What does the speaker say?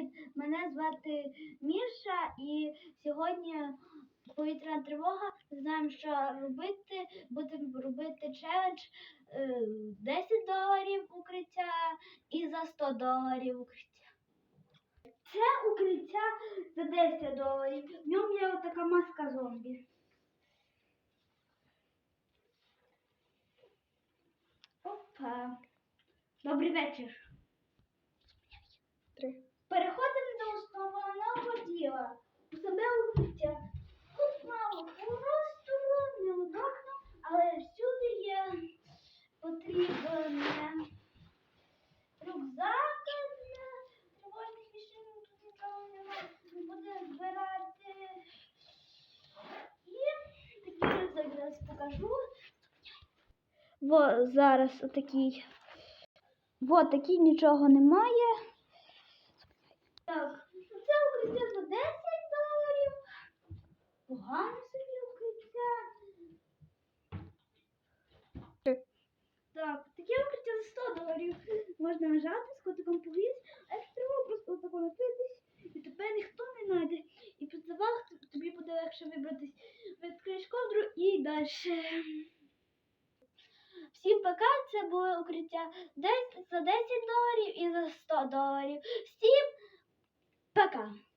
Привіт! Мене звати Міша і сьогодні повітряна тривога. Знаємо, що робити. Будемо робити челендж е, 10 доларів укриття і за 100 доларів укриття. Це укриття за 10 доларів. В ньому є така маска зомбі. Опа. Добрий вечір. Три. Основного. У себе укриття. Тут мало простору, неудобно, але всюди є потрібне рюкзак для тривожних вішин, тут нічого немає. Буде збирати. І такий рюкзак зараз покажу. Во зараз отакий. Во такий нічого немає. Так, це укриття за 10 доларів. Погане собі укриття. Так, таке укриття за 100 доларів. Можна нажати, з котиком повіз, а якщо треба просто отако натитись, і тебе ніхто не знайде. І під завал тобі буде легше вибратись. Відкриєш ковдру і далі. Всім пока, це було укриття за 10 доларів і за 100 доларів. Всім пока!